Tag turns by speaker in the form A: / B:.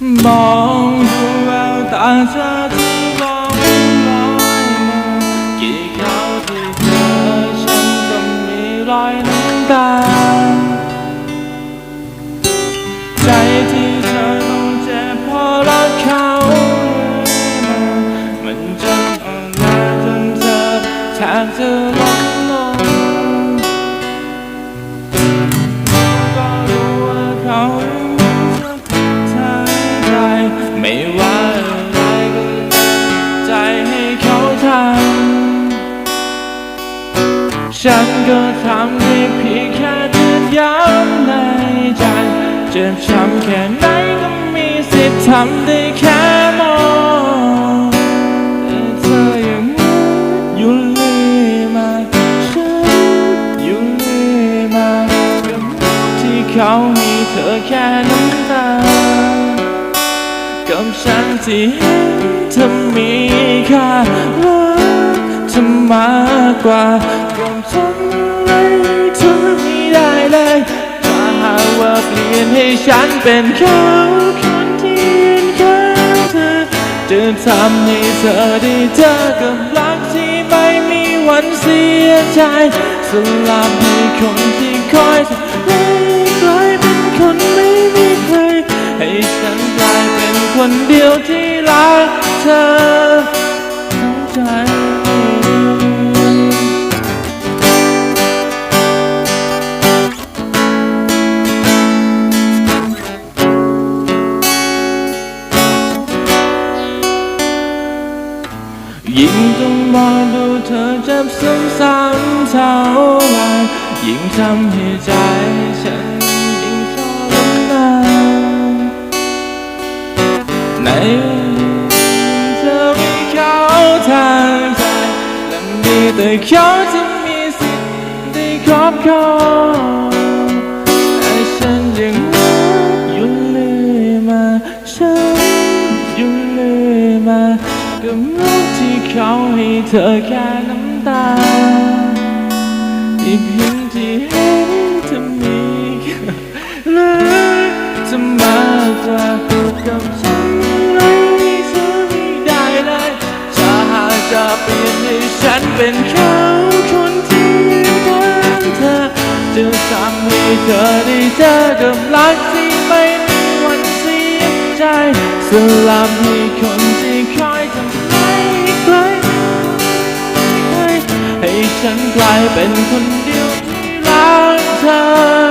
A: มองดูแววตาเธอที่ลองลอยมากี่คราวที่เจอฉันก็มีรอยน้ำตา ใจที่เธอต้องเจ็บเพราะรักเขามามันจนอ่อนล้าจนเธอแทบจะล้มลง ไม่ว่าอะไรก็ใจให้เขาทำฉันก็ทำได้เพียงแค่เตือนย้ำในใจเจ็บช้ำแค่ไหนก็มีสิทธิ์ทำได้แค่มองแต่เธอยังอยู่เลยมาฉันอยู่เลยมากับที่เขาให้เธอแค่น้ำตา กับฉันที่เห็นเธอมีค่ารักเธอมากกว่ากับฉันอะไรเธอไม่ได้เลยถ้าหากว่าเปลี่ยนให้ฉันเป็นเขาคนที่ยืนข้างเธอจะทำให้เธอได้เจอกับรักที่ไม่มีวันเสียใจสลับให้คนที่ เป็นคนเดียวที่รักเธอทั้งใจยิ่ ในเธอมีเขาทางใจและมีแต่เขาที่มีสิทธิ์ได้ครอบครองแต่ฉันยังรักอยู่เลยมาฉันอยู่เลยมากับรักที่เขาให้เธอแค่น้ำตาที่เพียงที่เห็น นเป็นเขาคนที่ยืนข้างเธอจะทำให้เธอได้เจอกับรักที่ไม่มีวันเสียใจสลับให้คนที่คอยทำให้ใครให้ฉันกลายเป็นคนเดียวที่รักเธอ